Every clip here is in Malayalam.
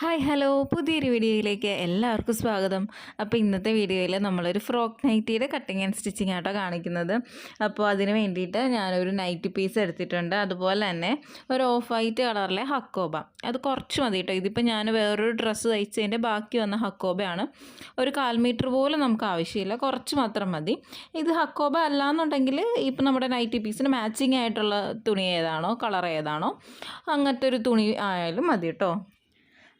ഹായ് ഹലോ പുതിയൊരു വീഡിയോയിലേക്ക് എല്ലാവർക്കും സ്വാഗതം. അപ്പോൾ ഇന്നത്തെ വീഡിയോയിൽ നമ്മളൊരു ഫ്രോക്ക് നൈറ്റിയുടെ കട്ടിങ് ആൻഡ് സ്റ്റിച്ചിങ് ആട്ടോ കാണിക്കുന്നത്. അപ്പോൾ അതിന് വേണ്ടിയിട്ട് ഞാനൊരു നൈറ്റി പീസ് എടുത്തിട്ടുണ്ട്. അതുപോലെ തന്നെ ഒരു ഓഫ് വൈറ്റ് കളറിലെ ഹക്കോബ. അത് കുറച്ച് മതി കേട്ടോ ഇതിപ്പോൾ ഞാൻ വേറൊരു ഡ്രസ്സ് തയ്ച്ചതിന്റെ ബാക്കി വന്ന ഹക്കോബയാണ്. ഒരു കാൽ മീറ്റർ പോലും നമുക്ക് ആവശ്യമില്ല. കുറച്ച് മാത്രം മതി. ഇത് ഹക്കോബ അല്ല എന്നുണ്ടെങ്കിൽ ഇപ്പോൾ നമ്മുടെ നൈറ്റി പീസിന് മാച്ചിങ് ആയിട്ടുള്ള തുണി ഏതാണോ കളർ ഏതാണോ അങ്ങനത്തെ ഒരു തുണി ആയാലും മതി കേട്ടോ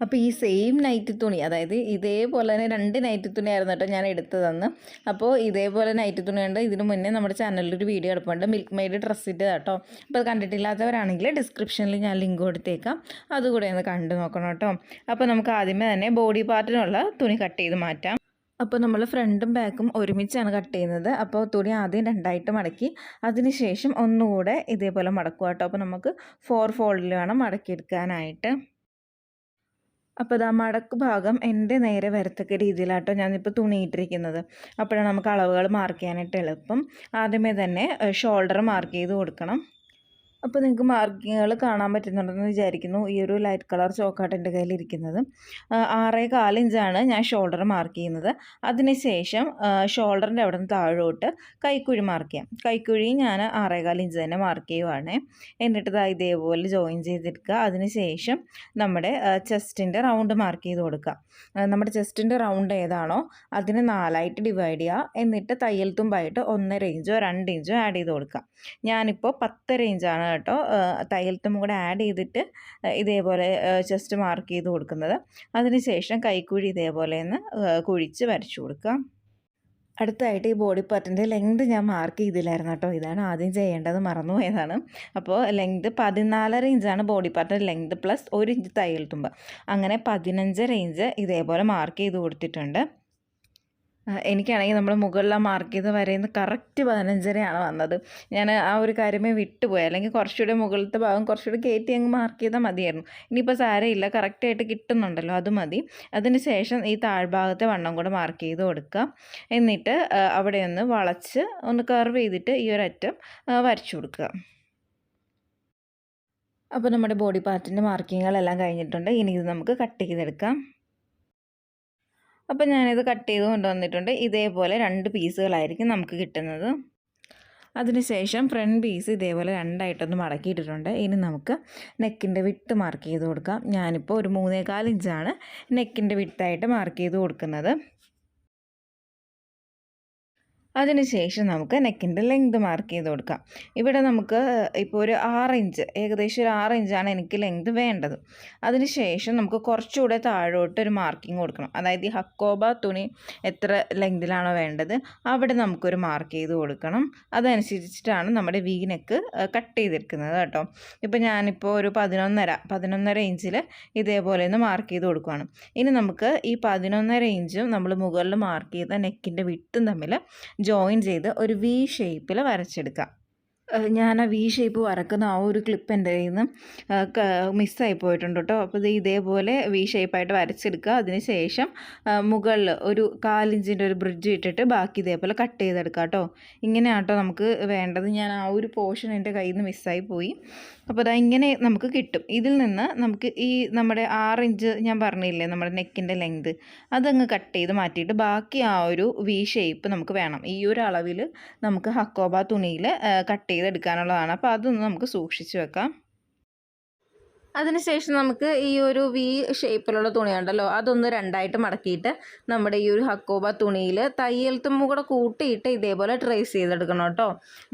അപ്പോൾ ഈ സെയിം നൈറ്റ് തുണി അതായത് ഇതേപോലെ തന്നെ രണ്ട് നൈറ്റ് തുണി ആയിരുന്നു കേട്ടോ ഞാൻ എടുത്തതെന്ന്. അപ്പോൾ ഇതേപോലെ നൈറ്റ് തുണി ഉണ്ട് ഇതിന് മുന്നേ നമ്മുടെ ചാനലിൽ ഒരു വീഡിയോ എടുപ്പുണ്ട്. മിൽക്ക് മെയ്ഡ് ഡ്രസ്സിന്റെ കേട്ടോ. അപ്പോൾ കണ്ടിട്ടില്ലാത്തവരാണെങ്കിൽ ഡിസ്ക്രിപ്ഷനിൽ ഞാൻ ലിങ്ക് കൊടുത്തേക്കാം. അതുകൂടെ ഒന്ന് കണ്ടു നോക്കണം കേട്ടോ. അപ്പോൾ നമുക്ക് ആദ്യമേ തന്നെ ബോഡി പാർട്ടിനുള്ള തുണി കട്ട് ചെയ്ത് മാറ്റാം. അപ്പോൾ നമ്മൾ ഫ്രണ്ടും ബാക്കും ഒരുമിച്ചാണ് കട്ട് ചെയ്യുന്നത്. അപ്പോൾ തുണി ആദ്യം രണ്ടായിട്ട് മടക്കി അതിനുശേഷം ഒന്നുകൂടെ ഇതേപോലെ മടക്കുക കേട്ടോ. അപ്പോൾ നമുക്ക് ഫോർ ഫോൾഡിൽ വേണം മടക്കിയെടുക്കാനായിട്ട്. അപ്പോൾ ഇതാ മടക്ക് ഭാഗം എന്റെ നേരെ വരത്തക്ക രീതിയിലാട്ടോ ഞാനിപ്പോൾ തുണിയിട്ടിരിക്കുന്നത്. അപ്പോഴാണ് നമുക്ക് അളവുകൾ മാർക്ക് ചെയ്യാനായിട്ട് എളുപ്പം. ആദ്യമേ തന്നെ ഷോൾഡർ മാർക്ക് ചെയ്ത് കൊടുക്കണം. അപ്പോൾ നിങ്ങൾക്ക് മാർക്കിങ്ങുകൾ കാണാൻ പറ്റുന്നുണ്ടെന്ന് വിചാരിക്കുന്നു. ഈ ഒരു ലൈറ്റ് കളർ ചോക്കാട്ട് എന്റെ കയ്യിലിരിക്കുന്നത് ആറേ കാലിഞ്ചാണ് ഞാൻ ഷോൾഡർ മാർക്ക് ചെയ്യുന്നത്. അതിനുശേഷം ഷോൾഡറിന്റെ അവിടെ നിന്ന് താഴോട്ട് കൈക്കുഴി മാർക്ക് ചെയ്യാം. കൈക്കുഴി ഞാൻ ആറേ കാലിഞ്ച് തന്നെ മാർക്ക് ചെയ്യുവാണ്. എന്നിട്ട് ഇതാ ഇതേപോലെ ജോയിൻ ചെയ്തെടുക്കുക അതിനുശേഷം നമ്മുടെ ചെസ്റ്റിന്റെ റൗണ്ട് മാർക്ക് ചെയ്ത് കൊടുക്കുക. നമ്മുടെ ചെസ്റ്റിന്റെ റൗണ്ട് ഏതാണോ അതിനെ നാലായിട്ട് ഡിവൈഡ് ചെയ്യുക. എന്നിട്ട് തയ്യൽ തുമ്പായിട്ട് ഒന്നര ഇഞ്ചോ രണ്ട് ഇഞ്ചോ ആഡ് ചെയ്ത് കൊടുക്കുക. ഞാനിപ്പോൾ പത്തര ഇഞ്ചാണ് കേട്ടോ. തയ്യൽത്തും കൂടെ ആഡ് ചെയ്തിട്ട് ഇതേപോലെ ജസ്റ്റ് മാർക്ക് ചെയ്ത് കൊടുക്കുന്നത്. അതിനുശേഷം കൈക്കുഴി ഇതേപോലെ ഒന്ന് കുഴിച്ച് വരച്ചു കൊടുക്കുക. അടുത്തായിട്ട് ഈ ബോഡി പാർട്ടിന്റെ ലെങ്ത് ഞാൻ മാർക്ക് ചെയ്തില്ലായിരുന്നു കേട്ടോ. ഇതാണ് ആദ്യം ചെയ്യേണ്ടത് മറന്നുപോയതാണ്. അപ്പോൾ ലെങ്ത് പതിനാലര ഇഞ്ചാണ് ബോഡി പാർട്ടിന്റെ ലെങ്ത് പ്ലസ് ഒരു ഇഞ്ച് തയ്യൽ തുമ്പ്. അങ്ങനെ പതിനഞ്ചര ഇഞ്ച് ഇതേപോലെ മാർക്ക് ചെയ്ത് കൊടുത്തിട്ടുണ്ട്. എനിക്കാണെങ്കിൽ നമ്മൾ മുകളിലെ മാർക്ക് ചെയ്ത് വരയുന്ന കറക്റ്റ് പതിനഞ്ചരയാണ് വന്നത്. ഞാൻ ആ ഒരു കാര്യമേ വിട്ടുപോയി. അല്ലെങ്കിൽ കുറച്ചുകൂടെ മുകളിലത്തെ ഭാഗം കുറച്ചുകൂടെ കയറ്റി അങ്ങ് മാർക്ക് ചെയ്താൽ മതിയായിരുന്നു. ഇനിയിപ്പോൾ സാരയില്ല കറക്റ്റായിട്ട് കിട്ടുന്നുണ്ടല്ലോ അത് മതി. അതിന് ശേഷം ഈ താഴ്ഭാഗത്തെ വണ്ണം കൂടെ മാർക്ക് ചെയ്ത് കൊടുക്കുക. എന്നിട്ട് അവിടെ ഒന്ന് വളച്ച് ഒന്ന് കർവ് ചെയ്തിട്ട് ഈ ഒരറ്റം വരച്ചു കൊടുക്കുക. അപ്പോൾ നമ്മുടെ ബോഡി പാർട്ടിന്റെ മാർക്കിങ്ങുകളെല്ലാം കഴിഞ്ഞിട്ടുണ്ട്. ഇനി ഇത് നമുക്ക് കട്ട് ചെയ്തെടുക്കാം. അപ്പോൾ ഞാനിത് കട്ട് ചെയ്ത് കൊണ്ടുവന്നിട്ടുണ്ട്. ഇതേപോലെ രണ്ട് പീസുകളായിരിക്കും നമുക്ക് കിട്ടുന്നത്. അതിനുശേഷം ഫ്രണ്ട് പീസ് ഇതേപോലെ രണ്ടായിട്ടൊന്ന് മടക്കിയിട്ടിട്ടുണ്ട്. ഇനി നമുക്ക് നെക്കിന്റെ വിട്ട് മാർക്ക് ചെയ്ത് കൊടുക്കാം. ഞാനിപ്പോൾ ഒരു മൂന്നേകാൽ ഇഞ്ചാണ് നെക്കിന്റെ വിട്ടായിട്ട് മാർക്ക് ചെയ്ത് കൊടുക്കുന്നത്. അതിനുശേഷം നമുക്ക് നെക്കിന്റെ ലെങ്ത് മാർക്ക് ചെയ്ത് കൊടുക്കാം. ഇവിടെ നമുക്ക് ഇപ്പോൾ ഒരു ആറ് ഇഞ്ച് ഏകദേശം ഒരു ആറ് ഇഞ്ചാണ് എനിക്ക് ലെങ്ത് വേണ്ടത്. അതിനുശേഷം നമുക്ക് കുറച്ചുകൂടെ താഴോട്ട് ഒരു മാർക്കിംഗ് കൊടുക്കണം. അതായത് ഈ ഹക്കോബ തുണി എത്ര ലെങ്തിലാണോ വേണ്ടത് അവിടെ നമുക്കൊരു മാർക്ക് ചെയ്ത് കൊടുക്കണം. അതനുസരിച്ചിട്ടാണ് നമ്മുടെ വി നെക്ക് കട്ട് ചെയ്തെടുക്കുന്നത് കേട്ടോ. ഇപ്പോൾ ഞാനിപ്പോൾ ഒരു പതിനൊന്നര പതിനൊന്നര ഇഞ്ചിൽ ഇതേപോലെ ഒന്ന് മാർക്ക് ചെയ്ത് കൊടുക്കുകയാണ് ഇനി നമുക്ക് ഈ പതിനൊന്നര ഇഞ്ചും നമ്മൾ മുകളിൽ മാർക്ക് ചെയ്ത നെക്കിന്റെ വിട്ടും തമ്മിൽ ജോയിൻ ചെയ്ത് ഒരു വി ഷേപ്പിൽ വരച്ചെടുക്കാം. ഞാൻ ആ വി ഷേപ്പ് വരക്കുന്ന ആ ഒരു ക്ലിപ്പ് എന്റെ കയ്യിൽ നിന്ന് മിസ്സായി പോയിട്ടുണ്ട് കേട്ടോ അപ്പോൾ ഇത് ഇതേപോലെ വി ഷേപ്പായിട്ട് വരച്ചെടുക്കുക അതിന് ശേഷം മുകളിൽ ഒരു കാലിഞ്ചിന്റെ ഒരു ബ്രിഡ്ജ് ഇട്ടിട്ട് ബാക്കി ഇതേപോലെ കട്ട് ചെയ്തെടുക്കുക കേട്ടോ ഇങ്ങനെയാട്ടോ നമുക്ക് വേണ്ടത്. ഞാൻ ആ ഒരു പോർഷൻ എന്റെ കയ്യിൽ നിന്ന് മിസ്സായി പോയി. അപ്പോൾ അതാ ഇങ്ങനെ നമുക്ക് കിട്ടും. ഇതിൽ നിന്ന് നമുക്ക് ഈ നമ്മുടെ ആറ് ഇഞ്ച് ഞാൻ പറഞ്ഞില്ലേ നമ്മുടെ നെക്കിന്റെ ലെങ്ത് അതങ്ങ് കട്ട് ചെയ്ത് മാറ്റിയിട്ട് ബാക്കി ആ ഒരു വി ഷേപ്പ് നമുക്ക് വേണം. ഈ ഒരു അളവിൽ നമുക്ക് ഹക്കോബ തുണിയിൽ കട്ട് ചെയ്തെടുക്കാനുള്ളതാണ്. അപ്പോൾ അതൊന്ന് നമുക്ക് സൂക്ഷിച്ച് വെക്കാം. അതിനുശേഷം നമുക്ക് ഈ ഒരു വി ഷേപ്പിലുള്ള തുണി ഉണ്ടല്ലോ അതൊന്ന് രണ്ടായിട്ട് മടക്കിയിട്ട് നമ്മുടെ ഈ ഒരു ഹക്കോബ തുണിയിൽ തയ്യൽ തുമ്പ് കൂടെ കൂട്ടിയിട്ട് ഇതേപോലെ ട്രേസ് ചെയ്തെടുക്കണം കേട്ടോ.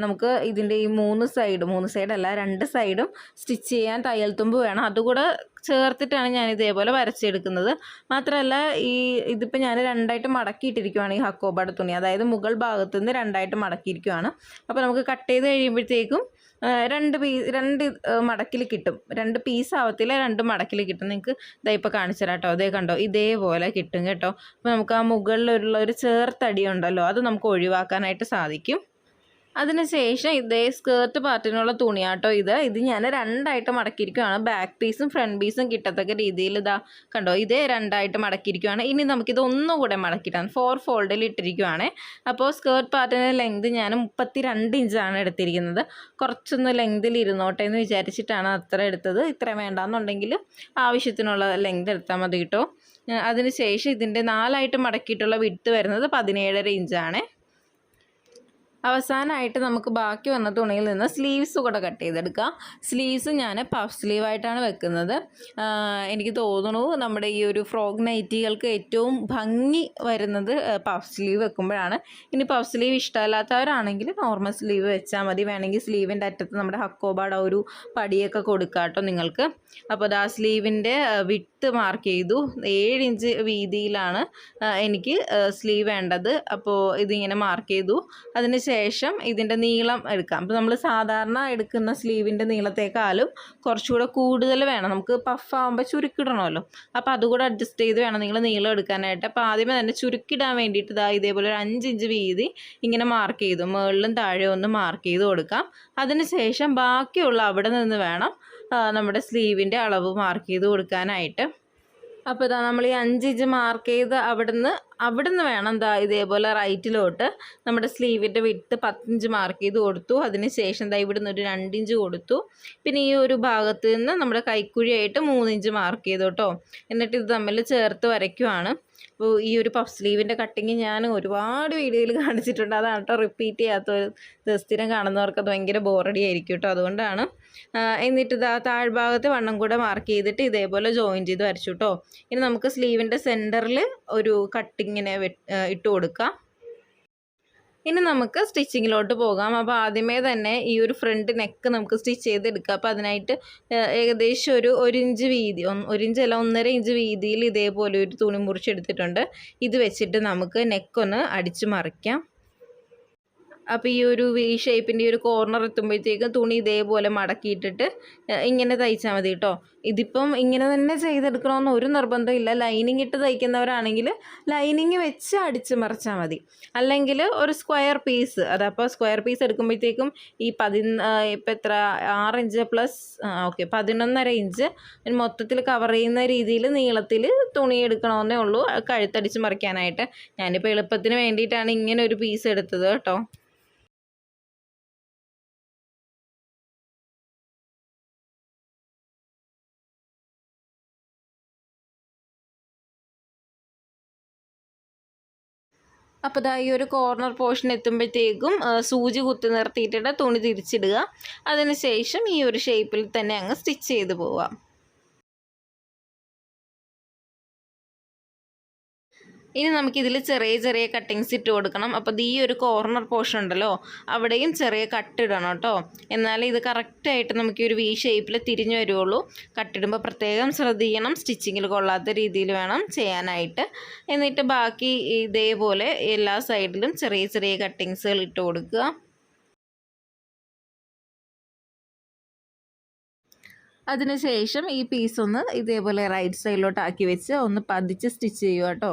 നമുക്ക് ഇതിന്റെ ഈ മൂന്ന് സൈഡ് മൂന്ന് സൈഡല്ല രണ്ട് സൈഡും സ്റ്റിച്ച് ചെയ്യാൻ തയ്യൽ തുമ്പ് വേണം. അതുകൂടെ ചേർത്തിട്ടാണ് ഞാൻ ഇതേപോലെ വരച്ചെടുക്കുന്നത്. മാത്രമല്ല ഈ ഇതിപ്പോൾ ഞാൻ രണ്ടായിട്ട് മടക്കിയിട്ടിരിക്കുവാണ് ഈ ഹക്കോബയുടെ തുണി. അതായത് മുകൾ ഭാഗത്തു നിന്ന് രണ്ടായിട്ട് മടക്കിയിരിക്കുവാണ്. അപ്പോൾ നമുക്ക് കട്ട് ചെയ്ത് കഴിയുമ്പോഴത്തേക്കും രണ്ട് പീ രണ്ട് മടക്കിൽ കിട്ടും. രണ്ട് പീസ് ആവത്തില്ല രണ്ട് മടക്കിൽ കിട്ടും. നിങ്ങൾക്ക് ഇതാ ഇപ്പോൾ കാണിച്ചു തരാം അതേ കണ്ടോ? ഇതേപോലെ കിട്ടും കേട്ടോ. അപ്പോൾ നമുക്ക് ആ മുകളിലുള്ള ഒരു ചേർത്തടി ഉണ്ടല്ലോ അത് നമുക്ക് ഒഴിവാക്കാനായിട്ട് സാധിക്കും. അതിനുശേഷം ഇതേ സ്കേർട്ട് പാർട്ടിനുള്ള തുണിയാട്ടോ ഇത്. ഇത് ഞാൻ രണ്ടായിട്ട് മടക്കിയിരിക്കുകയാണ് ബാക്ക് പീസും ഫ്രണ്ട് പീസും കിട്ടത്തക്ക രീതിയിൽ ഇതാ കണ്ടോ? ഇതേ രണ്ടായിട്ട് മടക്കിയിരിക്കുകയാണ് ഇനി നമുക്കിത് ഒന്നുകൂടെ മടക്കിയിട്ടാണ് ഫോർ ഫോൾഡിൽ ഇട്ടിരിക്കുകയാണ് അപ്പോൾ സ്കേർട്ട് പാർട്ടിന്റെ ലെങ്ത് ഞാൻ മുപ്പത്തി രണ്ട് ഇഞ്ചാണ് എടുത്തിരിക്കുന്നത്. കുറച്ചൊന്ന് ലെങ്തിൽ ഇരുന്നോട്ടെ എന്ന് വിചാരിച്ചിട്ടാണ് അത്ര എടുത്തത്. ഇത്ര വേണ്ടാന്നുണ്ടെങ്കിൽ ആവശ്യത്തിനുള്ള ലെങ്ത് എടുത്താൽ മതി കേട്ടോ. അതിനുശേഷം ഇതിന്റെ നാലായിട്ട് മടക്കിയിട്ടുള്ള വിട്ട് വരുന്നത് പതിനേഴര ഇഞ്ചാണ് അവസാനമായിട്ട് നമുക്ക് ബാക്കി വന്ന തുണിയിൽ നിന്ന് സ്ലീവ്സ് കൂടെ കട്ട് ചെയ്തെടുക്കാം. സ്ലീവ്സ് ഞാൻ പഫ് സ്ലീവായിട്ടാണ് വെക്കുന്നത്. എനിക്ക് തോന്നുന്നു നമ്മുടെ ഈ ഒരു ഫ്രോഗ് നൈറ്റികൾക്ക് ഏറ്റവും ഭംഗി വരുന്നത് പഫ് സ്ലീവ് വെക്കുമ്പോഴാണ്. ഇനി പഫ് സ്ലീവ് ഇഷ്ടമല്ലാത്തവരാണെങ്കിൽ നോർമൽ സ്ലീവ് വെച്ചാൽ മതി. വേണമെങ്കിൽ സ്ലീവിന്റെ അറ്റത്ത് നമ്മുടെ ഹക്കോബാട ഒരു പടിയൊക്കെ കൊടുക്കാം കേട്ടോ നിങ്ങൾക്ക്. അപ്പോൾ അത് ആ സ്ലീവിന്റെ വിട്ട് മാർക്ക് ചെയ്തു. ഏഴ് ഇഞ്ച് വീതിയിലാണ് എനിക്ക് സ്ലീവ് വേണ്ടത്. അപ്പോൾ ഇതിങ്ങനെ മാർക്ക് ചെയ്തു. അതിന് ശേഷം ഇതിന്റെ നീളം എടുക്കാം. അപ്പോൾ നമ്മൾ സാധാരണ എടുക്കുന്ന സ്ലീവിന്റെ നീളത്തേക്കാളും കുറച്ചുകൂടെ കൂടുതൽ വേണം. നമുക്ക് പഫ് ആകുമ്പോൾ ചുരുക്കിടണമല്ലോ. അപ്പോൾ അതുകൂടെ അഡ്ജസ്റ്റ് ചെയ്ത് വേണം നിങ്ങൾ നീളം എടുക്കാനായിട്ട്. അപ്പോൾ ആദ്യമേ തന്നെ ചുരുക്കിടാൻ വേണ്ടിയിട്ട് ഇതാ ഇതേപോലെ ഒരു അഞ്ച് ഇഞ്ച് വീതി ഇങ്ങനെ മാർക്ക് ചെയ്തു. മുകളിലും താഴെ ഒന്ന് മാർക്ക് ചെയ്ത് കൊടുക്കാം. അതിന് ശേഷം ബാക്കിയുള്ള അവിടെ നിന്ന് വേണം നമ്മുടെ സ്ലീവിന്റെ അളവ് മാർക്ക് ചെയ്ത് കൊടുക്കാനായിട്ട്. അപ്പോൾ ഇതാ നമ്മൾ ഈ അഞ്ച് ഇഞ്ച് മാർക്ക് ചെയ്ത് അവിടുന്ന് അവിടുന്ന് വേണം എന്താ ഇതേപോലെ റൈറ്റിലോട്ട് നമ്മുടെ സ്ലീവിന്റെ വിട്ട് പത്തിഞ്ച് മാർക്ക് ചെയ്ത് കൊടുത്തു. അതിന് ശേഷം എന്താ ഇവിടുന്ന് ഒരു രണ്ടിഞ്ച് കൊടുത്തു. പിന്നെ ഈ ഒരു ഭാഗത്ത് നിന്ന് നമ്മുടെ കൈക്കുഴിയായിട്ട് മൂന്നിഞ്ച് മാർക്ക് ചെയ്തു കേട്ടോ എന്നിട്ട് ഇത് തമ്മിൽ ചേർത്ത് വരയ്ക്കുവാണ്. അപ്പോൾ ഈ ഒരു പഫ് സ്ലീവിന്റെ കട്ടിങ് ഞാൻ ഒരുപാട് വീഡിയോയിൽ കാണിച്ചിട്ടുണ്ട്. അതാണ് കേട്ടോ റിപ്പീറ്റ് ചെയ്യാത്ത ഒരു സ്ഥിരം കാണുന്നവർക്ക് അത് ഭയങ്കര ബോറടി ആയിരിക്കും കേട്ടോ അതുകൊണ്ടാണ് എന്നിട്ട് ഇതാ താഴ്ഭാഗത്ത് വണ്ണം കൂടെ മാർക്ക് ചെയ്തിട്ട് ഇതേപോലെ ജോയിൻ ചെയ്ത് വരച്ചു കേട്ടോ ഇനി നമുക്ക് സ്ലീവിന്റെ സെന്ററിൽ ഒരു കട്ടിങ്ങിനെ ഇട്ട് കൊടുക്കാം. ഇനി നമുക്ക് സ്റ്റിച്ചിങ്ങിലോട്ട് പോകാം. അപ്പോൾ ആദ്യമേ തന്നെ ഈ ഒരു ഫ്രണ്ട് നെക്ക് നമുക്ക് സ്റ്റിച്ച് ചെയ്തെടുക്കാം. അപ്പോൾ അതിനായിട്ട് ഏകദേശം ഒരു ഒരു ഇഞ്ച് വീതി ഒരു ഇഞ്ച് അല്ല ഒന്നര ഇഞ്ച് വീതിയിൽ ഇതേപോലെ ഒരു തുണി മുറിച്ചെടുത്തിട്ടുണ്ട്. ഇത് വെച്ചിട്ട് നമുക്ക് നെക്കൊന്ന് അടിച്ചു മറിക്കാം. അപ്പോൾ ഈ ഒരു വി ഷേപ്പിന്റെ ഒരു കോർണർ എത്തുമ്പോഴത്തേക്കും തുണി ഇതേപോലെ മടക്കിയിട്ടിട്ട് ഇങ്ങനെ തയ്ച്ചാൽ മതി കേട്ടോ ഇതിപ്പം ഇങ്ങനെ തന്നെ ചെയ്തെടുക്കണമെന്ന് ഒരു നിർബന്ധമില്ല ലൈനിങ് ഇട്ട് തയ്ക്കുന്നവരാണെങ്കിൽ ലൈനിങ് വെച്ച് അടിച്ച് മറിച്ചാൽ മതി. അല്ലെങ്കിൽ ഒരു സ്ക്വയർ പീസ് അതപ്പോൾ സ്ക്വയർ പീസ് എടുക്കുമ്പോഴത്തേക്കും ഈ പതി ഇപ്പം എത്ര ആറ് ഇഞ്ച് പ്ലസ് ഓക്കെ പതിനൊന്നര ഇഞ്ച് മൊത്തത്തിൽ കവർ ചെയ്യുന്ന രീതിയിൽ നീളത്തിൽ തുണി എടുക്കണമെന്നേ ഉള്ളൂ. കഴുത്തടിച്ച് മറിക്കാനായിട്ട്. ഞാനിപ്പോൾ എളുപ്പത്തിന് വേണ്ടിയിട്ടാണ് ഇങ്ങനെ ഒരു പീസ് എടുത്തത് കേട്ടോ അപ്പോൾ ഇതാ ഈ ഒരു കോർണർ പോർഷൻ എത്തുമ്പോഴത്തേക്കും സൂചി കുത്തി നിർത്തിയിട്ടിട്ട് തുണി തിരിച്ചിടുക. അതിന് ശേഷം ഈ ഒരു ഷേപ്പിൽ തന്നെ അങ്ങ് സ്റ്റിച്ച് ചെയ്ത് പോവാം ഇനി നമുക്ക് നമുക്കിതിൽ ചെറിയ ചെറിയ കട്ടിങ്സ് ഇട്ട് കൊടുക്കണം. അപ്പോൾ ഈ ഒരു കോർണർ പോർഷൻ ഉണ്ടല്ലോ അവിടെയും ചെറിയ കട്ടിടണം കേട്ടോ എന്നാലേ ഇത് കറക്റ്റായിട്ട് നമുക്ക് ഒരു വി ഷേപ്പിൽ തിരിഞ്ഞു വരുള്ളൂ. കട്ടിടുമ്പോൾ പ്രത്യേകം ശ്രദ്ധിക്കണം. സ്റ്റിച്ചിങ്ങിൽ കൊള്ളാത്ത രീതിയിൽ വേണം ചെയ്യാനായിട്ട്. എന്നിട്ട് ബാക്കി ഇതേപോലെ എല്ലാ സൈഡിലും ചെറിയ ചെറിയ കട്ടിങ്സുകൾ ഇട്ട് കൊടുക്കുക. അതിനുശേഷം ഈ പീസ് ഒന്ന് ഇതേപോലെ റൈറ്റ് സൈഡിലോട്ട് ആക്കി വെച്ച് ഒന്ന് പതിച്ച് സ്റ്റിച്ച് ചെയ്യുക കേട്ടോ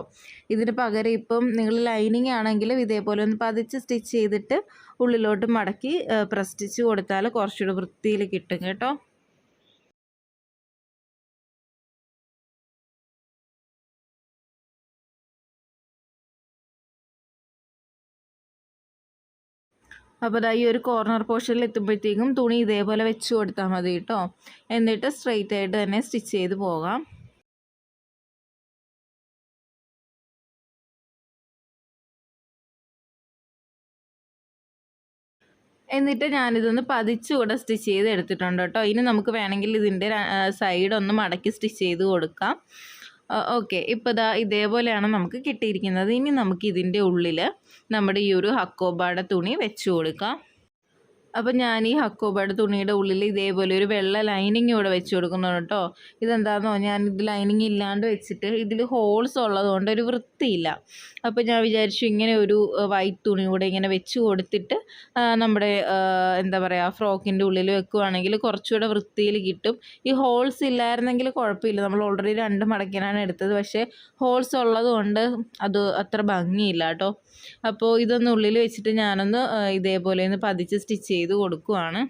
ഇതിന് പകരം ഇപ്പം നിങ്ങൾ ലൈനിങ് ആണെങ്കിലും ഇതേപോലെ ഒന്ന് പതിച്ച് സ്റ്റിച്ച് ചെയ്തിട്ട് ഉള്ളിലോട്ട് മടക്കി പ്രസ് സ്റ്റിച്ച് കൊടുത്താൽ കുറച്ചുകൂടി വൃത്തിയിൽ കിട്ടും കേട്ടോ. അപ്പോൾ അതായി ഈ ഒരു കോർണർ പോർഷനിൽ എത്തുമ്പോഴത്തേക്കും തുണി ഇതേപോലെ വെച്ച് കൊടുത്താൽ മതി കേട്ടോ എന്നിട്ട് സ്ട്രെയിറ്റ് ആയിട്ട് തന്നെ സ്റ്റിച്ച് ചെയ്ത് പോകാം. എന്നിട്ട് ഞാനിതൊന്ന് പതിച്ചുകൂടെ സ്റ്റിച്ച് ചെയ്ത് എടുത്തിട്ടുണ്ട് കേട്ടോ ഇനി നമുക്ക് വേണമെങ്കിൽ ഇതിന്റെ സൈഡ് ഒന്ന് മടക്കി സ്റ്റിച്ച് ചെയ്ത് കൊടുക്കാം. ഓക്കെ. ഇപ്പോൾ ഇതാ ഇതേപോലെയാണ് നമുക്ക് കിട്ടിയിരിക്കുന്നത്. ഇനി നമുക്ക് ഇതിന്റെ ഉള്ളിൽ നമ്മുടെ ഈ ഒരു ഹക്കോബാടെ തുണി വെച്ച് കൊടുക്കാം. അപ്പം ഞാൻ ഈ ഹക്കോബയുടെ തുണിയുടെ ഉള്ളിൽ ഇതേപോലെ ഒരു വെള്ള ലൈനിങ് ഇവിടെ വെച്ച് കൊടുക്കുന്നുണ്ട് കേട്ടോ. ഇതെന്താണെന്നോ ഞാൻ ഇത് ലൈനിങ് ഇല്ലാണ്ട് വെച്ചിട്ട് ഇതിൽ ഹോൾസ് ഉള്ളതുകൊണ്ട് ഒരു വൃത്തിയില്ല. അപ്പോൾ ഞാൻ വിചാരിച്ചു ഇങ്ങനെ ഒരു വൈറ്റ് തുണി കൂടെ ഇങ്ങനെ വെച്ച് കൊടുത്തിട്ട് നമ്മുടെ എന്താ പറയുക ഫ്രോക്കിന്റെ ഉള്ളിൽ വെക്കുകയാണെങ്കിൽ കുറച്ചുകൂടെ വൃത്തിയിൽ കിട്ടും. ഈ ഹോൾസ് ഇല്ലായിരുന്നെങ്കിൽ കുഴപ്പമില്ല. നമ്മൾ ഓൾറെഡി രണ്ട് മടക്കിനാണ് എടുത്തത്. പക്ഷേ ഹോൾസ് ഉള്ളതുകൊണ്ട് അത് അത്ര ഭംഗിയില്ല കേട്ടോ. അപ്പോൾ ഇതൊന്ന് ഉള്ളിൽ വെച്ചിട്ട് ഞാനൊന്ന് ഇതേപോലെ ഒന്ന് പതിച്ച് സ്റ്റിച്ച് കൊടുക്കുവാണ്.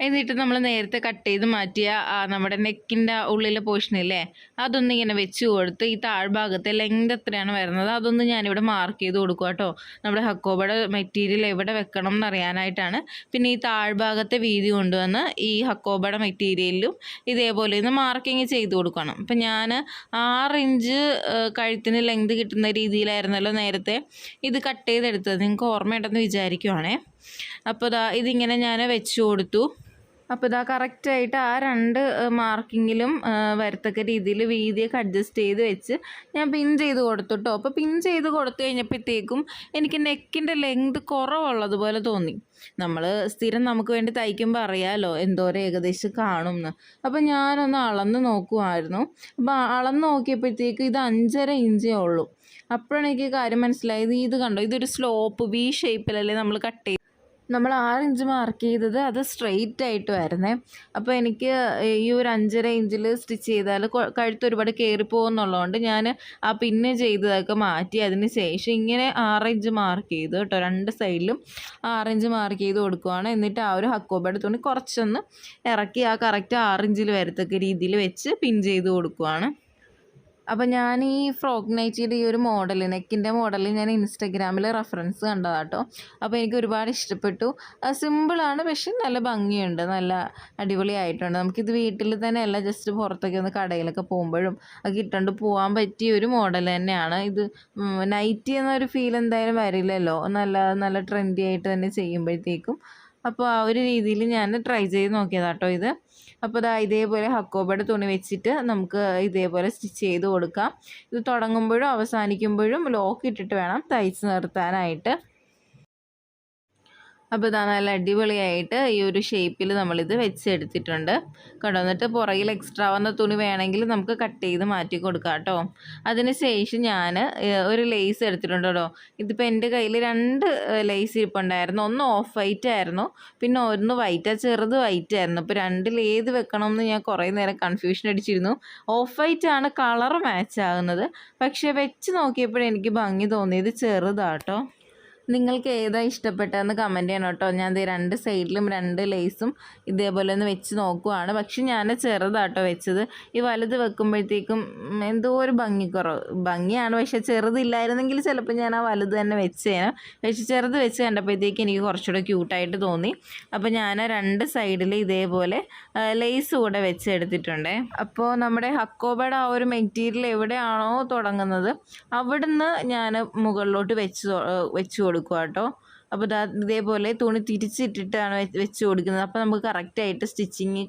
എന്നിട്ട് നമ്മൾ നേരത്തെ കട്ട് ചെയ്ത് മാറ്റിയ നമ്മുടെ നെക്കിന്റെ ഉള്ളിലെ പോർഷനില്ലേ അതൊന്ന് ഇങ്ങനെ വെച്ച് കൊടുത്ത് ഈ താഴ്ഭാഗത്തെ ലെങ്ത് എത്രയാണ് വരുന്നത് അതൊന്ന് ഞാനിവിടെ മാർക്ക് ചെയ്ത് കൊടുക്കുക കേട്ടോ നമ്മുടെ ഹക്കോബയുടെ മെറ്റീരിയൽ എവിടെ വെക്കണം എന്നറിയാനായിട്ടാണ്. പിന്നെ ഈ താഴ്ഭാഗത്തെ വീതി കൊണ്ടുവന്ന് ഈ ഹക്കോബയുടെ മെറ്റീരിയലിലും ഇതേപോലെ ഒന്ന് മാർക്കിങ് ചെയ്ത് കൊടുക്കണം. അപ്പം ഞാൻ ആറ് ഇഞ്ച് കഴുത്തിന് ലെങ്ത് കിട്ടുന്ന രീതിയിലായിരുന്നല്ലോ നേരത്തെ ഇത് കട്ട് ചെയ്തെടുത്തത്. നിങ്ങൾക്ക് ഓർമ്മയുണ്ടെന്ന് വിചാരിക്കുവാണേ. അപ്പോൾ ഇതാ ഇതിങ്ങനെ ഞാൻ വെച്ച് കൊടുത്തു. അപ്പോൾ ഇതാ കറക്റ്റായിട്ട് ആ രണ്ട് മാർക്കിങ്ങിലും വരത്തക്ക രീതിയിൽ വീതിയൊക്കെ അഡ്ജസ്റ്റ് ചെയ്ത് വെച്ച് ഞാൻ പിൻ ചെയ്ത് കൊടുത്തു കേട്ടോ അപ്പോൾ പിൻ ചെയ്ത് കൊടുത്തു കഴിഞ്ഞപ്പോഴത്തേക്കും എനിക്ക് നെക്കിന്റെ ലെങ്ത് കുറവുള്ളതുപോലെ തോന്നി. നമ്മൾ സ്ഥിരം നമുക്ക് വേണ്ടി തയ്ക്കുമ്പോൾ അറിയാമല്ലോ എന്തോരം ഏകദേശം കാണും എന്ന് അപ്പോൾ ഞാനൊന്ന് അളന്ന് നോക്കുമായിരുന്നു അപ്പോൾ അളന്ന് നോക്കിയപ്പോഴത്തേക്ക് ഇത് അഞ്ചര ഇഞ്ചേ ഉള്ളൂ. അപ്പോഴാണ് എനിക്ക് കാര്യം മനസ്സിലായത്. ഇത് കണ്ടോ? ഇതൊരു സ്ലോപ്പ് വി ഷേപ്പിലല്ലേ നമ്മൾ കട്ട് നമ്മൾ ആറ് ഇഞ്ച് മാർക്ക് ചെയ്തത് അത് സ്ട്രെയിറ്റ് ആയിട്ട് വരുന്നേ അപ്പോൾ എനിക്ക് ഈ ഒരു അഞ്ചര ഇഞ്ചിൽ സ്റ്റിച്ച് ചെയ്താൽ കഴുത്ത് ഒരുപാട് കയറിപ്പോകുന്നുള്ളതുകൊണ്ട് ഞാൻ ആ പിന്നെ ചെയ്തതൊക്കെ മാറ്റി അതിന് ശേഷം ഇങ്ങനെ ആറ് ഇഞ്ച് മാർക്ക് ചെയ്തു കേട്ടോ. രണ്ട് സൈഡിലും ആറ് ഇഞ്ച് മാർക്ക് ചെയ്ത് കൊടുക്കുവാണ്. എന്നിട്ട് ആ ഒരു ഹക്കോബയുടെ തുണി കുറച്ചൊന്ന് ഇറക്കി ആ കറക്റ്റ് ആറ് ഇഞ്ചിൽ വരത്തക്ക രീതിയിൽ വെച്ച് പിൻ ചെയ്ത് കൊടുക്കുവാണ്. അപ്പോൾ ഞാൻ ഈ ഫ്രോക്ക് നൈറ്റിയുടെ ഈ ഒരു മോഡൽ നെക്കിന്റെ മോഡൽ ഞാൻ ഇൻസ്റ്റഗ്രാമിൽ റെഫറൻസ് കണ്ടതാട്ടോ. അപ്പോൾ എനിക്ക് ഒരുപാട് ഇഷ്ടപ്പെട്ടു. സിമ്പിളാണ് പക്ഷെ നല്ല ഭംഗിയുണ്ട്. നല്ല അടിപൊളിയായിട്ടുണ്ട് നമുക്കിത് വീട്ടിൽ തന്നെ അല്ല ജസ്റ്റ് പുറത്തൊക്കെ ഒന്ന് കടയിലൊക്കെ പോകുമ്പോഴും ഒക്കെ ഇട്ടുകൊണ്ട് പോകാൻ പറ്റിയ ഒരു മോഡൽ തന്നെയാണ്. ഇത് നൈറ്റി എന്നൊരു ഫീൽ എന്തായാലും വരില്ലല്ലോ. നല്ല നല്ല ട്രെൻഡി ആയിട്ട് തന്നെ ചെയ്യുമ്പോഴത്തേക്കും. അപ്പോൾ ആ ഒരു രീതിയിൽ ഞാൻ ട്രൈ ചെയ്ത് നോക്കിയതാട്ടോ ഇത്. അപ്പോൾ ഇതാ ഇതേപോലെ ഹക്കോബയുടെ തുണി വെച്ചിട്ട് നമുക്ക് ഇതേപോലെ സ്റ്റിച്ച് ചെയ്ത് കൊടുക്കാം. ഇത് തുടങ്ങുമ്പോഴും അവസാനിക്കുമ്പോഴും ലോക്ക് ഇട്ടിട്ട് വേണം തയ്ച്ച് നിർത്താനായിട്ട്. അപ്പോൾ ഇതാ നല്ല അടിപൊളിയായിട്ട് ഈ ഒരു ഷേപ്പിൽ നമ്മളിത് വെച്ചെടുത്തിട്ടുണ്ട്. കേട്ടോ എന്നിട്ട് പുറകിൽ എക്സ്ട്രാ വന്ന തുണി വേണമെങ്കിൽ നമുക്ക് കട്ട് ചെയ്ത് മാറ്റി കൊടുക്കാം കേട്ടോ. അതിന് ശേഷം ഞാൻ ഒരു ലേസ് എടുത്തിട്ടുണ്ട് കേട്ടോ. ഇതിപ്പോൾ എന്റെ കയ്യിൽ രണ്ട് ലേസ് ഇരിപ്പുണ്ടായിരുന്നു ഒന്ന് ഓഫ് വൈറ്റ് ആയിരുന്നു. പിന്നെ ഒന്ന് വൈറ്റ് ചെറുത് വൈറ്റ് ആയിരുന്നു. അപ്പോൾ രണ്ടിൽ ഏത് വെക്കണമെന്ന് ഞാൻ കുറേ നേരം കൺഫ്യൂഷൻ അടിച്ചിരുന്നു. ഓഫ് വൈറ്റ് ആണ് കളർ മാച്ച് ആകുന്നത്. പക്ഷേ വെച്ച് നോക്കിയപ്പോഴെനിക്ക് ഭംഗി തോന്നിയത് ചെറുതാട്ടോ നിങ്ങൾക്ക് ഏതാ ഇഷ്ടപ്പെട്ടതെന്ന് കമന്റ് ചെയ്യണം കേട്ടോ. ഞാൻ രണ്ട് സൈഡിലും രണ്ട് ലേസും ഇതേപോലെ ഒന്ന് വെച്ച് നോക്കുവാണ്. പക്ഷെ ഞാൻ ചെറുതാട്ടോ വെച്ചത്. ഈ വലുത് വെക്കുമ്പോഴത്തേക്കും എന്തോ ഒരു ഭംഗിക്കുറവ് ഭംഗിയാണ് പക്ഷെ ചെറുതില്ലായിരുന്നെങ്കിൽ ചിലപ്പോൾ ഞാൻ ആ വലുത് തന്നെ വെച്ചേനെ. പക്ഷെ ചെറുത് വെച്ച് കണ്ടപ്പോഴത്തേക്ക് എനിക്ക് കുറച്ചുകൂടെ ക്യൂട്ടായിട്ട് തോന്നി. അപ്പോൾ ഞാൻ രണ്ട് സൈഡിൽ ഇതേപോലെ ലേസ് കൂടെ വെച്ച് എടുത്തിട്ടുണ്ട്. അപ്പോൾ നമ്മുടെ ഹക്കോബയുടെ ആ ഒരു മെറ്റീരിയൽ എവിടെയാണോ തുടങ്ങുന്നത് അവിടുന്ന് ഞാൻ മുകളിലോട്ട് വെച്ച് വെച്ചു കൊടുക്കുക കേട്ടോ അപ്പോൾ ഇതാ ഇതേപോലെ തുണി തിരിച്ചിട്ടിട്ടാണ് വെച്ച് കൊടുക്കുന്നത്. അപ്പോൾ നമുക്ക് കറക്റ്റായിട്ട് സ്റ്റിച്ചിങ്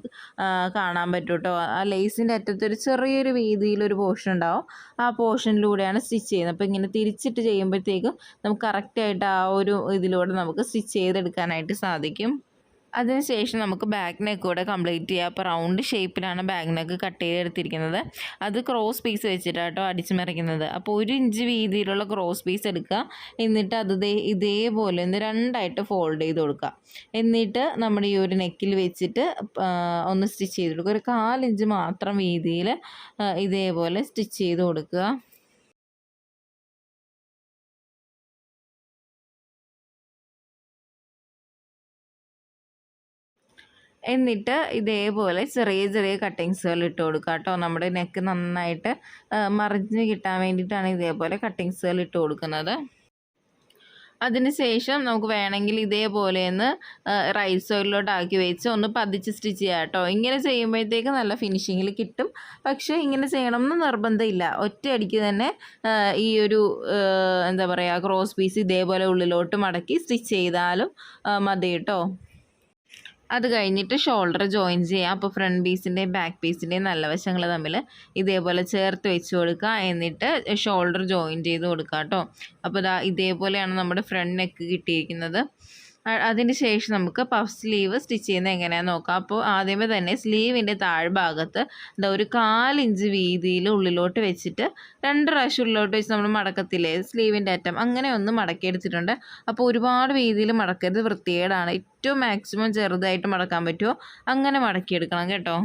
കാണാൻ പറ്റും കേട്ടോ ആ ലേസിന്റെ അറ്റത്തൊരു ചെറിയൊരു വീതിയിലൊരു പോർഷൻ ഉണ്ടാവും. ആ പോർഷനിലൂടെയാണ് സ്റ്റിച്ച് ചെയ്യുന്നത്. അപ്പോൾ ഇങ്ങനെ തിരിച്ചിട്ട് ചെയ്യുമ്പോഴത്തേക്കും നമുക്ക് കറക്റ്റായിട്ട് ആ ഒരു ഇതിലൂടെ നമുക്ക് സ്റ്റിച്ച് ചെയ്തെടുക്കാനായിട്ട് സാധിക്കും. അതിനുശേഷം നമുക്ക് ബാക്ക് നെക്ക് കൂടെ കംപ്ലീറ്റ് ചെയ്യാം. അപ്പോൾ റൗണ്ട് ഷേപ്പിലാണ് ബാക്ക് നെക്ക് കട്ട് ചെയ്തെടുത്തിരിക്കുന്നത്. അത് ക്രോസ് പീസ് വെച്ചിട്ടാട്ടോ അടിച്ചു മറിക്കുന്നത് അപ്പോൾ ഒരു ഇഞ്ച് വീതിയിലുള്ള ക്രോസ് പീസ് എടുക്കുക. എന്നിട്ട് അത് ഇതേപോലെ ഒന്ന് രണ്ടായിട്ട് ഫോൾഡ് ചെയ്ത് കൊടുക്കുക. എന്നിട്ട് നമ്മുടെ ഈ ഒരു നെക്കിൽ വെച്ചിട്ട് ഒന്ന് സ്റ്റിച്ച് ചെയ്ത് കൊടുക്കുക. ഒരു കാലിഞ്ച് മാത്രം വീതിയിൽ ഇതേപോലെ സ്റ്റിച്ച് ചെയ്ത് കൊടുക്കുക. എന്നിട്ട് ഇതേപോലെ ചെറിയ ചെറിയ കട്ടിങ്സുകൾ ഇട്ട് കൊടുക്കുക കേട്ടോ. നമ്മുടെ നെക്ക് നന്നായിട്ട് മറിഞ്ഞ് കിട്ടാൻ വേണ്ടിയിട്ടാണ് ഇതേപോലെ കട്ടിങ്സുകൾ ഇട്ട് കൊടുക്കുന്നത്. അതിനുശേഷം നമുക്ക് വേണമെങ്കിൽ ഇതേപോലെ ഒന്ന് റൈസ് ഓയിലിലോട്ട് ആക്കി വെച്ച് ഒന്ന് പതിച്ച് സ്റ്റിച്ച് ചെയ്യാം കേട്ടോ. ഇങ്ങനെ ചെയ്യുമ്പോഴത്തേക്ക് നല്ല ഫിനിഷിങ്ങിൽ കിട്ടും. പക്ഷേ ഇങ്ങനെ ചെയ്യണം എന്ന് നിർബന്ധമില്ല ഒറ്റയടിക്ക് തന്നെ ഈ ഒരു എന്താ പറയുക ക്രോസ് പീസ് ഇതേപോലെ ഉള്ളിലോട്ട് മടക്കി സ്റ്റിച്ച് ചെയ്താലും മതി കേട്ടോ. അത് കഴിഞ്ഞിട്ട് ഷോൾഡർ ജോയിൻ ചെയ്യാം. അപ്പോൾ ഫ്രണ്ട് പീസിന്റെയും ബാക്ക് പീസിന്റെയും നല്ല വശങ്ങൾ തമ്മിൽ ഇതേപോലെ ചേർത്ത് വെച്ച് കൊടുക്കുക എന്നിട്ട് ഷോൾഡർ ജോയിൻ ചെയ്ത് കൊടുക്കുക കേട്ടോ. അപ്പോൾ ഇതാ ഇതേപോലെയാണ് നമ്മുടെ ഫ്രണ്ട് നെക്ക് കിട്ടിയിരിക്കുന്നത്. അതിന് ശേഷം നമുക്ക് പഫ് സ്ലീവ് സ്റ്റിച്ച് ചെയ്യുന്നത് എങ്ങനെയാണെന്ന് നോക്കാം. അപ്പോൾ ആദ്യമേ തന്നെ സ്ലീവിന്റെ താഴ്ഭാഗത്ത് എന്താ ഒരു കാലിഞ്ച് വീതിയിൽ ഉള്ളിലോട്ട് വെച്ചിട്ട് രണ്ട് പ്രാവശ്യം ഉള്ളിലോട്ട് വെച്ച് നമ്മൾ മടക്കത്തില്ലേ? സ്ലീവിന്റെ അറ്റം. അങ്ങനെ ഒന്ന് മടക്കിയെടുത്തിട്ടുണ്ട്. അപ്പോൾ ഒരുപാട് വീതിയിൽ മടക്കരുത്. വൃത്തികേടാണ്. ഏറ്റവും മാക്സിമം ചെറുതായിട്ട് മടക്കാൻ പറ്റുമോ അങ്ങനെ മടക്കിയെടുക്കണം കേട്ടോ.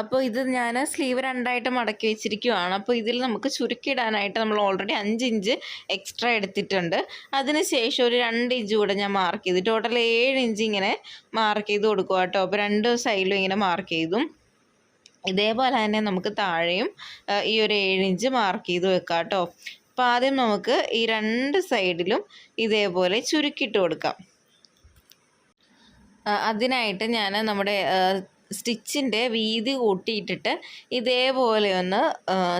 അപ്പോൾ ഇത് ഞാൻ സ്ലീവ് രണ്ടായിട്ട് മടക്കി വെച്ചിരിക്കുവാണ്. അപ്പോൾ ഇതിൽ നമുക്ക് ചുരുക്കിയിടാനായിട്ട് നമ്മൾ ഓൾറെഡി അഞ്ച് ഇഞ്ച് എക്സ്ട്രാ എടുത്തിട്ടുണ്ട്. അതിന് ശേഷം ഒരു രണ്ട് ഇഞ്ച് കൂടെ ഞാൻ മാർക്ക് ചെയ്തു. ടോട്ടൽ ഏഴ് ഇഞ്ച് ഇങ്ങനെ മാർക്ക് ചെയ്ത് കൊടുക്കുക കേട്ടോ. അപ്പോൾ രണ്ട് സൈഡിലും ഇങ്ങനെ മാർക്ക് ചെയ്തു. ഇതേപോലെ തന്നെ നമുക്ക് താഴെയും ഈ ഒരു ഏഴ് ഇഞ്ച് മാർക്ക് ചെയ്ത് വെക്കാം കേട്ടോ. അപ്പോൾ ആദ്യം നമുക്ക് ഈ രണ്ട് സൈഡിലും ഇതേപോലെ ചുരുക്കിയിട്ട് കൊടുക്കാം. അതിനായിട്ട് ഞാൻ നമ്മുടെ സ്റ്റിച്ചിന്റെ വീതി കൂട്ടിയിട്ടിട്ട് ഇതേപോലെ ഒന്ന്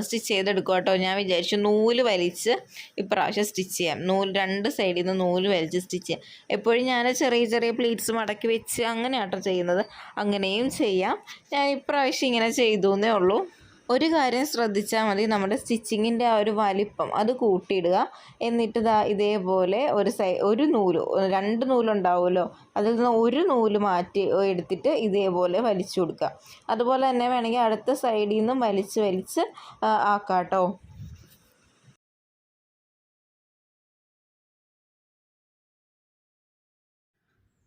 സ്റ്റിച്ച് ചെയ്തെടുക്കുക കേട്ടോ. ഞാൻ വിചാരിച്ചു നൂൽ വലിച്ച് ഇപ്രാവശ്യം സ്റ്റിച്ച് ചെയ്യാം. നൂൽ രണ്ട് സൈഡിൽ നിന്ന് നൂൽ വലിച്ച് സ്റ്റിച്ച് ചെയ്യാം. എപ്പോഴും ഞാൻ ചെറിയ ചെറിയ പ്ലീറ്റ്സ് മടക്കി വെച്ച് അങ്ങനെയാട്ടോ ചെയ്യുന്നത്. അങ്ങനെയും ചെയ്യാം. ഞാൻ ഇപ്രാവശ്യം ഇങ്ങനെ ചെയ്തു എന്നേ ഉള്ളൂ. ഒരു കാര്യം ശ്രദ്ധിച്ചാൽ മതി. നമ്മുടെ സ്റ്റിച്ചിങ്ങിന്റെ ആ ഒരു വലിപ്പം അത് കൂട്ടിയിടുക. എന്നിട്ട് ദാ ഇതേപോലെ ഒരു സൈ ഒരു നൂൽ രണ്ട് നൂലുണ്ടാവുമല്ലോ. അതിൽ നിന്ന് ഒരു നൂൽ മാറ്റി എടുത്തിട്ട് ഇതേപോലെ വലിച്ചു കൊടുക്കുക. അതുപോലെ തന്നെ വേണമെങ്കിൽ അടുത്ത സൈഡിൽ നിന്നും വലിച്ച് വലിച്ച് ആക്കാം കേട്ടോ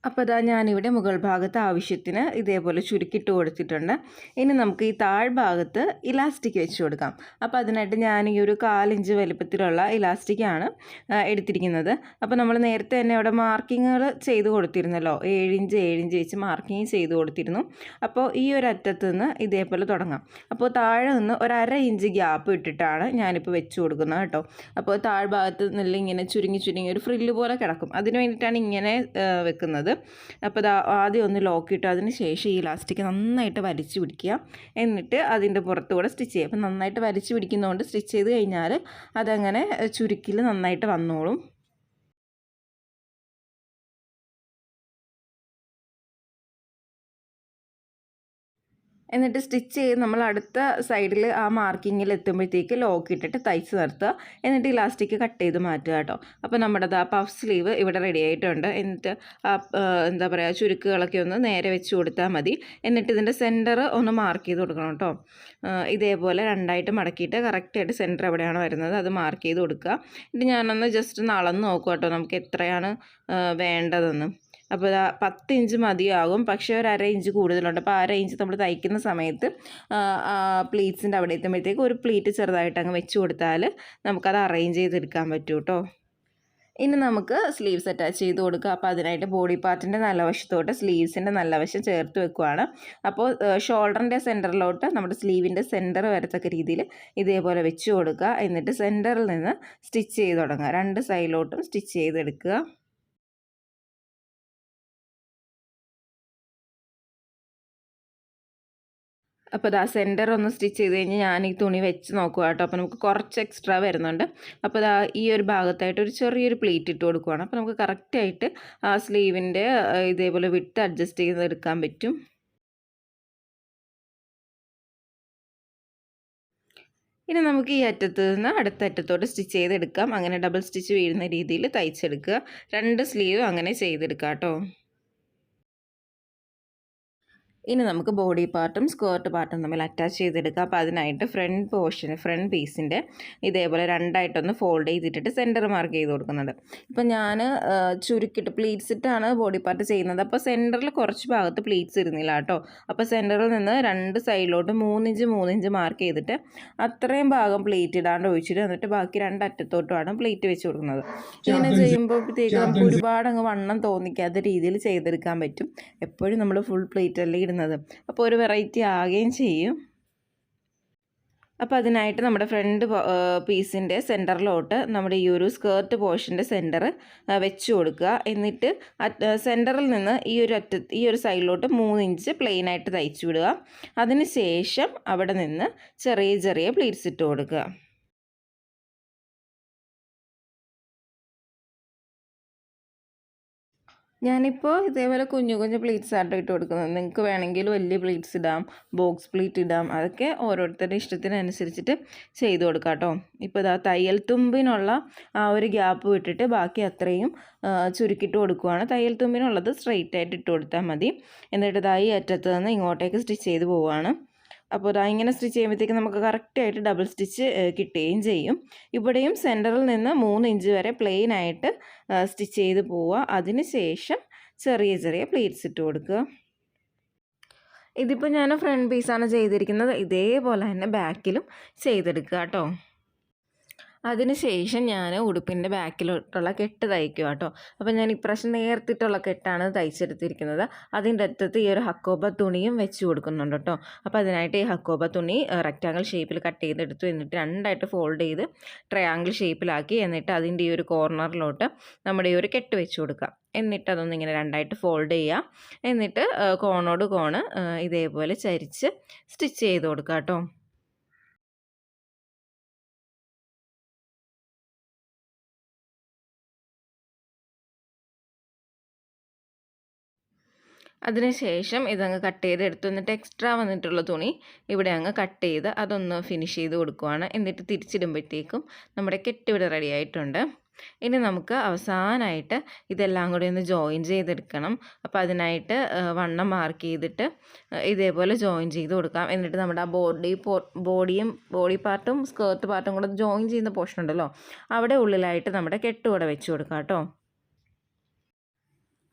അപ്പോൾ അതാ ഞാനിവിടെ മുകൾ ഭാഗത്ത് ആവശ്യത്തിന് ഇതേപോലെ ചുരുക്കിയിട്ട് കൊടുത്തിട്ടുണ്ട്. ഇനി നമുക്ക് ഈ താഴ്ഭാഗത്ത് ഇലാസ്റ്റിക് വെച്ച് കൊടുക്കാം. അപ്പോൾ അതിനായിട്ട് ഞാൻ ഈ ഒരു കാലിഞ്ച് വലിപ്പത്തിലുള്ള ഇലാസ്റ്റിക്കാണ് എടുത്തിരിക്കുന്നത്. അപ്പോൾ നമ്മൾ നേരത്തെ തന്നെ അവിടെ മാർക്കിങ്ങുകൾ ചെയ്ത് കൊടുത്തിരുന്നല്ലോ. ഏഴിഞ്ച് ഏഴിഞ്ച് വെച്ച് മാർക്കിങ് ചെയ്ത് കൊടുത്തിരുന്നു. അപ്പോൾ ഈ ഒരു അറ്റത്ത് നിന്ന് ഇതേപോലെ തുടങ്ങാം. അപ്പോൾ താഴെ നിന്ന് ഒരു അര ഇഞ്ച് ഗ്യാപ്പ് ഇട്ടിട്ടാണ് ഞാനിപ്പോൾ വെച്ച് കൊടുക്കുന്നത് കേട്ടോ. അപ്പോൾ താഴ്ഭാഗത്ത് നിന്നില്ല ഇങ്ങനെ ചുരുങ്ങി ചുരുങ്ങി ഒരു ഫ്രില്ല് പോലെ കിടക്കും. അതിന് വേണ്ടിയിട്ടാണ് ഇങ്ങനെ വെക്കുന്നത്. അപ്പോൾ അത് ആദ്യം ഒന്ന് ലോക്ക് ഇട്ട് അതിന് ശേഷം ഈ ഇലാസ്റ്റിക് നന്നായിട്ട് വലിച്ചു പിടിക്കുക. എന്നിട്ട് അതിന്റെ പുറത്തുകൂടെ സ്റ്റിച്ച് ചെയ്യുക. അപ്പോൾ നന്നായിട്ട് വലിച്ചു പിടിക്കുന്നതുകൊണ്ട് സ്റ്റിച്ച് ചെയ്ത് കഴിഞ്ഞാൽ അതങ്ങനെ ചുരുക്കിൽ നന്നായിട്ട് വന്നോളും. എന്നിട്ട് സ്റ്റിച്ച് ചെയ്ത് നമ്മൾ അടുത്ത സൈഡിൽ ആ മാർക്കിങ്ങിൽ എത്തുമ്പോഴത്തേക്ക് ലോക്ക് ഇട്ടിട്ട് തയ്ച്ച് നിർത്തുക. എന്നിട്ട് ഇലാസ്റ്റിക് കട്ട് ചെയ്ത് മാറ്റുക കേട്ടോ. അപ്പോൾ നമ്മുടെ ആ പഫ് സ്ലീവ് ഇവിടെ റെഡി ആയിട്ടുണ്ട്. എന്നിട്ട് ആ എന്താ പറയുക ചുരുക്കുകളൊക്കെ ഒന്ന് നേരെ വെച്ച് കൊടുത്താൽ മതി. എന്നിട്ട് ഇതിന്റെ സെന്റർ ഒന്ന് മാർക്ക് ചെയ്ത് കൊടുക്കണം കേട്ടോ. ഇതേപോലെ രണ്ടായിട്ട് മടക്കിയിട്ട് കറക്റ്റായിട്ട് സെന്റർ എവിടെയാണ് വരുന്നത് അത് മാർക്ക് ചെയ്ത് കൊടുക്കുക. എന്നിട്ട് ഞാനൊന്ന് ജസ്റ്റ് ഒന്ന് അളന്ന് നോക്കുക കേട്ടോ നമുക്ക് എത്രയാണ് വേണ്ടതെന്ന്. അപ്പോൾ പത്ത് ഇഞ്ച് മതിയാകും. പക്ഷേ ഒരു അര ഇഞ്ച് കൂടുതലുണ്ട്. അപ്പോൾ അര ഇഞ്ച് നമ്മൾ തയ്ക്കുന്ന സമയത്ത് പ്ലീറ്റ്സിന്റെ അവിടെ എത്തുമ്പോഴത്തേക്ക് ഒരു പ്ലീറ്റ് ചെറുതായിട്ട് അങ്ങ് വെച്ച് കൊടുത്താൽ നമുക്കത് അറേഞ്ച് ചെയ്തെടുക്കാൻ പറ്റും കേട്ടോ ഇനി നമുക്ക് സ്ലീവ്സ് അറ്റാച്ച് ചെയ്ത് കൊടുക്കുക അപ്പോൾ അതിനായിട്ട് ബോഡി പാർട്ടിന്റെ നല്ല വശത്തോട്ട് സ്ലീവ്സിന്റെ നല്ല വശം ചേർത്ത് വെക്കുവാണ്. അപ്പോൾ ഷോൾഡറിന്റെ സെന്ററിലോട്ട് നമ്മുടെ സ്ലീവിന്റെ സെന്റർ വരത്തക്ക രീതിയിൽ ഇതേപോലെ വെച്ച് കൊടുക്കുക. എന്നിട്ട് സെന്ററിൽ നിന്ന് സ്റ്റിച്ച് ചെയ്ത് തുടങ്ങുക. രണ്ട് സൈഡിലോട്ടും സ്റ്റിച്ച് ചെയ്തെടുക്കുക. അപ്പോൾ ഇതാ സെന്റർ ഒന്ന് സ്റ്റിച്ച് ചെയ്ത് കഴിഞ്ഞ് ഞാൻ ഈ തുണി വെച്ച് നോക്കുക കേട്ടോ. അപ്പോൾ നമുക്ക് കുറച്ച് എക്സ്ട്രാ വരുന്നുണ്ട്. അപ്പോൾ ഇതാ ഈ ഒരു ഭാഗത്തായിട്ട് ഒരു ചെറിയൊരു പ്ലേറ്റ് ഇട്ട് കൊടുക്കുവാണ്. അപ്പോൾ നമുക്ക് കറക്റ്റായിട്ട് ആ സ്ലീവിന്റെ ഇതേപോലെ വിട്ട് അഡ്ജസ്റ്റ് ചെയ്ത് എടുക്കാൻ പറ്റും. ഇനി നമുക്ക് ഈ അറ്റത്ത് നിന്ന് അടുത്ത അറ്റത്തോട്ട് സ്റ്റിച്ച് ചെയ്തെടുക്കാം അങ്ങനെ ഡബിൾ സ്റ്റിച്ച് വീഴുന്ന രീതിയിൽ തയ്ച്ചെടുക്കുക. രണ്ട് സ്ലീവ് അങ്ങനെ ചെയ്തെടുക്കാം കേട്ടോ. ഇനി നമുക്ക് ബോഡി പാർട്ടും സ്കേർട്ട് പാർട്ടും തമ്മിൽ അറ്റാച്ച് ചെയ്തെടുക്കാം. അപ്പോൾ അതിനായിട്ട് ഫ്രണ്ട് പോർഷൻ ഫ്രണ്ട് പീസിന്റെ ഇതേപോലെ രണ്ടായിട്ടൊന്ന് ഫോൾഡ് ചെയ്തിട്ടിട്ട് സെന്റർ മാർക്ക് ചെയ്ത് കൊടുക്കുന്നുണ്ട് ഇപ്പോൾ ഞാൻ ചുരുക്കിയിട്ട് പ്ലീറ്റ്സ് ഇട്ടാണ് ബോഡി പാർട്ട് ചെയ്യുന്നത്. അപ്പോൾ സെന്ററിൽ കുറച്ച് ഭാഗത്ത് പ്ലീറ്റ്സ് ഇരുന്നില്ല കേട്ടോ. അപ്പോൾ സെന്ററിൽ നിന്ന് രണ്ട് സൈഡിലോട്ട് മൂന്നിഞ്ച് മൂന്നിഞ്ച് മാർക്ക് ചെയ്തിട്ട് അത്രയും ഭാഗം പ്ലീറ്റ് ഇടാണ്ട് ഒഴിച്ചിട്ട് എന്നിട്ട് ബാക്കി രണ്ട് അറ്റത്തോട്ടുമാണ് പ്ലീറ്റ് വെച്ച് കൊടുക്കുന്നത്. ഇങ്ങനെ ചെയ്യുമ്പോഴത്തേക്ക് നമുക്ക് ഒരുപാട് അങ്ങ് വണ്ണം തോന്നിക്കാത്ത രീതിയിൽ ചെയ്തെടുക്കാൻ പറ്റും. എപ്പോഴും നമ്മൾ ഫുൾ പ്ലേറ്റ് അല്ലേ ഇടുന്നത്. അപ്പോൾ ഒരു വെറൈറ്റി ആകുകയും ചെയ്യും. അപ്പോൾ അതിനായിട്ട് നമ്മുടെ ഫ്രണ്ട് പീസിന്റെ സെന്ററിലോട്ട് നമ്മുടെ ഈ ഒരു സ്കേർട്ട് പോർഷന്റെ സെന്റർ വെച്ച് കൊടുക്കുക. എന്നിട്ട് സെന്ററിൽ നിന്ന് ഈ ഒരു അറ്റ ഈ ഒരു സൈഡിലോട്ട് മൂന്ന് ഇഞ്ച് പ്ലെയിനായിട്ട് തയ്ച്ചു വിടുക. അതിന് ശേഷം അവിടെ നിന്ന് ചെറിയ ചെറിയ പ്ലീറ്റ്സ് ഇട്ട് കൊടുക്കുക. ഞാനിപ്പോൾ ഇതേപോലെ കുഞ്ഞു കുഞ്ഞു പ്ലീറ്റ്സ് ആട്ടോ ഇട്ട് കൊടുക്കുന്നത്. നിങ്ങൾക്ക് വേണമെങ്കിൽ വലിയ പ്ലീറ്റ്സ് ഇടാം ബോക്സ് പ്ലീറ്റ് ഇടാം അതൊക്കെ ഓരോരുത്തരുടെ ഇഷ്ടത്തിനനുസരിച്ചിട്ട് ചെയ്ത് കൊടുക്കാം കേട്ടോ ഇപ്പോൾ ഇതാ തയ്യൽ തുമ്പിനുള്ള ആ ഒരു ഗ്യാപ്പ് വിട്ടിട്ട് ബാക്കി അത്രയും ചുരുക്കിയിട്ട് കൊടുക്കുവാണ്. തയ്യൽ തുമ്പിനുള്ളത് സ്ട്രെയിറ്റ് ആയിട്ട് ഇട്ട് കൊടുത്താൽ മതി. എന്നിട്ട് ഇതായി അറ്റത്ത് നിന്ന് ഇങ്ങോട്ടേക്ക് സ്റ്റിച്ച് ചെയ്ത് പോവുകയാണ് അപ്പോൾ ഇതാ ഇങ്ങനെ സ്റ്റിച്ച് ചെയ്യുമ്പോഴത്തേക്ക് നമുക്ക് കറക്റ്റായിട്ട് ഡബിൾ സ്റ്റിച്ച് കിട്ടുകയും ചെയ്യും. ഇവിടെയും സെന്ററിൽ നിന്ന് മൂന്ന് ഇഞ്ച് വരെ പ്ലെയിൻ ആയിട്ട് സ്റ്റിച്ച് ചെയ്ത് പോവുക. അതിന് ശേഷം ചെറിയ ചെറിയ പ്ലേറ്റ്സ് ഇട്ട് കൊടുക്കുക. ഇതിപ്പോൾ ഞാൻ ഫ്രണ്ട് പീസാണ് ചെയ്തിരിക്കുന്നത്. ഇതേപോലെ തന്നെ ബാക്കിലും ചെയ്തെടുക്കുക കേട്ടോ. അതിനുശേഷം ഞാൻ ഉടുപ്പിന്റെ ബാക്കിലോട്ടുള്ള കെട്ട് തയ്ക്കുക കേട്ടോ അപ്പോൾ ഞാൻ ഇപ്രാവശ്യം നേർത്തിട്ടുള്ള കെട്ടാണ് തയ്ച്ചെടുത്തിരിക്കുന്നത്. അതിന്റെ അറ്റത്ത് ഈ ഒരു ഹക്കോബ തുണിയും വെച്ച് കൊടുക്കുന്നുണ്ട് കേട്ടോ. അപ്പോൾ അതിനായിട്ട് ഈ ഹക്കോബ തുണി റെക്റ്റാങ്കിൾ ഷേപ്പിൽ കട്ട് ചെയ്തെടുത്തു. എന്നിട്ട് രണ്ടായിട്ട് ഫോൾഡ് ചെയ്ത് ട്രയാങ്കിൾ ഷേപ്പിലാക്കി എന്നിട്ട് അതിന്റെ ഈ ഒരു കോർണറിലോട്ട് നമ്മുടെ ഈ ഒരു കെട്ട് വെച്ച് കൊടുക്കുക. എന്നിട്ട് അതൊന്ന് ഇങ്ങനെ രണ്ടായിട്ട് ഫോൾഡ് ചെയ്യുക എന്നിട്ട് കോണോട് കോണ് ഇതേപോലെ ചരിച്ച് സ്റ്റിച്ച് ചെയ്ത് കൊടുക്കുക കേട്ടോ. അതിനുശേഷം ഇതങ്ങ് കട്ട് ചെയ്ത് എടുത്തു. എന്നിട്ട് എക്സ്ട്രാ വന്നിട്ടുള്ള തുണി ഇവിടെ അങ്ങ് കട്ട് ചെയ്ത് അതൊന്ന് ഫിനിഷ് ചെയ്ത് കൊടുക്കുവാണ്. എന്നിട്ട് തിരിച്ചിടുമ്പോഴത്തേക്കും നമ്മുടെ കെട്ടിവിടെ റെഡി ആയിട്ടുണ്ട്. ഇനി നമുക്ക് അവസാനമായിട്ട് ഇതെല്ലാം കൂടി ഒന്ന് ജോയിൻ ചെയ്തെടുക്കണം. അപ്പോൾ അതിനായിട്ട് വണ്ണം മാർക്ക് ചെയ്തിട്ട് ഇതേപോലെ ജോയിൻ ചെയ്ത് കൊടുക്കാം. എന്നിട്ട് നമ്മുടെ ആ ബോഡി ബോഡിയും ബോഡി പാർട്ടും സ്കേർട്ട് പാർട്ടും കൂടെ ജോയിൻ ചെയ്യുന്ന പോർഷൻ ഉണ്ടല്ലോ അവിടെ ഉള്ളിലായിട്ട് നമ്മുടെ കെട്ടുകൂടെ വെച്ച് കൊടുക്കാം കേട്ടോ.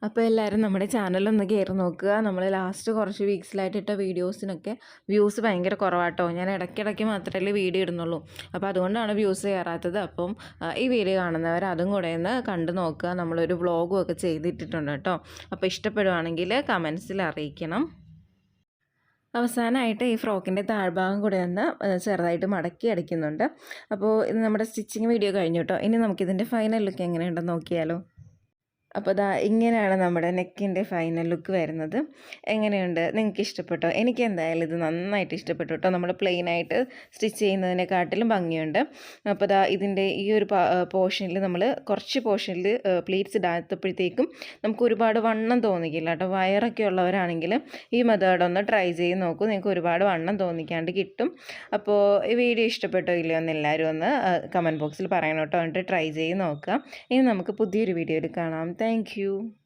അപ്പോൾ എല്ലാവരും നമ്മുടെ ചാനലൊന്ന് കയറി നോക്കുക. നമ്മൾ ലാസ്റ്റ് കുറച്ച് വീക്സിലായിട്ട് ഇട്ട വീഡിയോസിനൊക്കെ വ്യൂസ് ഭയങ്കര കുറവാട്ടോ. ഞാൻ ഇടയ്ക്കിടയ്ക്ക് മാത്രമല്ലേ വീഡിയോ ഇടുന്നുള്ളൂ. അപ്പോൾ അതുകൊണ്ടാണ് വ്യൂസ് കയറാത്തത് അപ്പം ഈ വീഡിയോ കാണുന്നവർ അതും കൂടെ ഒന്ന് കണ്ടു നോക്കുക. നമ്മളൊരു വ്ളോഗും ഒക്കെ ചെയ്തിട്ടിട്ടുണ്ട് കേട്ടോ. അപ്പോൾ ഇഷ്ടപ്പെടുവാണെങ്കിൽ കമൻസിൽ അറിയിക്കണം. അവസാനമായിട്ട് ഈ ഫ്രോക്കിന്റെ താഴ്ഭാഗം കൂടെ ഒന്ന് ചെറുതായിട്ട് മടക്കി അടിക്കുന്നുണ്ട്. അപ്പോൾ ഇത് നമ്മുടെ സ്റ്റിച്ചിങ് വീഡിയോ കഴിഞ്ഞു കേട്ടോ. ഇനി നമുക്കിതിന്റെ ഫൈനൽ ലുക്ക് എങ്ങനെയുണ്ടെന്ന് നോക്കിയാലോ. അപ്പോൾ ദാ ഇങ്ങനെയാണ് നമ്മുടെ നെക്കിന്റെ ഫൈനൽ ലുക്ക് വരുന്നത്. എങ്ങനെയുണ്ട്? നിങ്ങൾക്ക് ഇഷ്ടപ്പെട്ടോ? എനിക്ക് എന്തായാലും ഇത് നന്നായിട്ട് ഇഷ്ടപ്പെട്ടു കേട്ടോ. നമ്മൾ പ്ലെയിനായിട്ട് സ്റ്റിച്ച് ചെയ്യുന്നതിനെക്കാട്ടിലും ഭംഗിയുണ്ട്. അപ്പോൾ ദാ ഇതിന്റെ ഈ ഒരു പോർഷനിൽ നമ്മൾ കുറച്ച് പോർഷനിൽ പ്ലീറ്റ്സ് ഇടാത്തപ്പോഴത്തേക്കും നമുക്ക് ഒരുപാട് വണ്ണം തോന്നിക്കില്ല കേട്ടോ. വയറൊക്കെ ഉള്ളവരാണെങ്കിൽ ഈ മെത്തേഡ് ഒന്ന് ട്രൈ ചെയ്ത് നോക്കൂ. നിങ്ങൾക്ക് ഒരുപാട് വണ്ണം തോന്നിക്കാണ്ട് കിട്ടും. അപ്പോൾ ഈ വീഡിയോ ഇഷ്ടപ്പെട്ടോ ഇല്ലയോ എന്ന് എല്ലാവരും ഒന്ന് കമന്റ് ബോക്സിൽ പറയണം കേട്ടോ. എന്നിട്ട് ട്രൈ ചെയ്ത് നോക്കുക. ഇനി നമുക്ക് പുതിയൊരു വീഡിയോയിൽ കാണാം. Thank you.